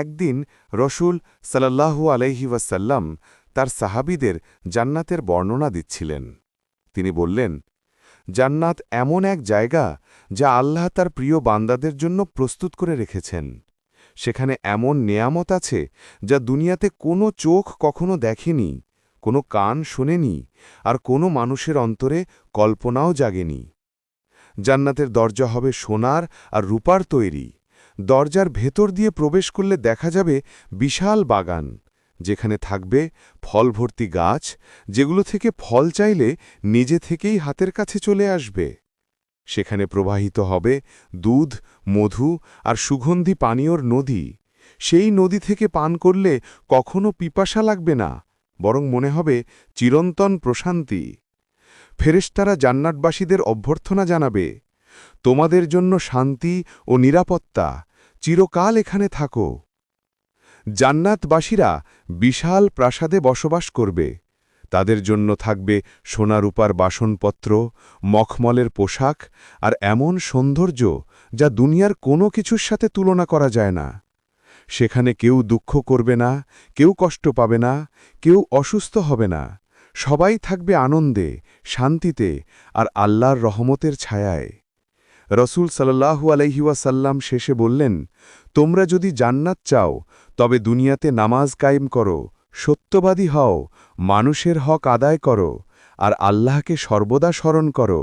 একদিন রসুল সাল্লাল্লাহু আলাইহি ওয়াসাল্লাম তার সাহাবিদের জান্নাতের বর্ণনা দিচ্ছিলেন। তিনি বললেন, জান্নাত এমন এক জায়গা যা আল্লাহ তার প্রিয় বান্দাদের জন্য প্রস্তুত করে রেখেছেন। সেখানে এমন নেয়ামত আছে যা দুনিয়াতে কোনো চোখ কখনো দেখেনি, কোনো কান শোনেনি, আর কোনো মানুষের অন্তরে কল্পনাও জাগেনি। জান্নাতের দরজা হবে সোনার আর রূপার তৈরি। দরজার ভেতর দিয়ে প্রবেশ করলে দেখা যাবে বিশাল বাগান, যেখানে থাকবে ফল ভর্তি গাছ, যেগুলো থেকে ফল চাইলে নিজে থেকেই হাতের কাছে চলে আসবে। সেখানে প্রবাহিত হবে দুধ, মধু আর সুগন্ধি পানীয়র নদী। সেই নদী থেকে পান করলে কখনো পিপাসা লাগবে না, বরং মনে হবে চিরন্তন প্রশান্তি। ফেরেশতারা জান্নাতবাসীদের অভ্যর্থনা জানাবে, তোমাদের জন্য শান্তি ও নিরাপত্তা চিরকাল এখানে থাকো। জান্নাতবাসীরা বিশাল প্রাসাদে বসবাস করবে। তাদের জন্য থাকবে সোনারূপার বাসনপত্র, মখমলের পোশাক আর এমন সৌন্দর্য যা দুনিয়ার কোনো কিছুর সাথে তুলনা করা যায় না। সেখানে কেউ দুঃখ করবে না, কেউ কষ্ট পাবে না, কেউ অসুস্থ হবে না। সবাই থাকবে আনন্দে, শান্তিতে আর আল্লাহর রহমতের ছায়ায়। রসুল সাল্লাহু আলহিউসাল্লাম শেষে বললেন, তোমরা যদি জান্নাত চাও, তবে দুনিয়াতে নামাজ কায়েম করো, সত্যবাদী হও, মানুষের হক আদায় করো, আর আল্লাহকে সর্বদা স্মরণ করো।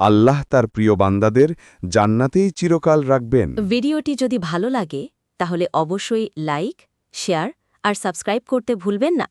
আল্লাহ তার প্রিয় বান্দাদের জান্নাতেই চিরকাল রাখবেন। ভিডিওটি যদি ভালো লাগে, তাহলে অবশ্যই লাইক, শেয়ার আর সাবস্ক্রাইব করতে ভুলবেন না।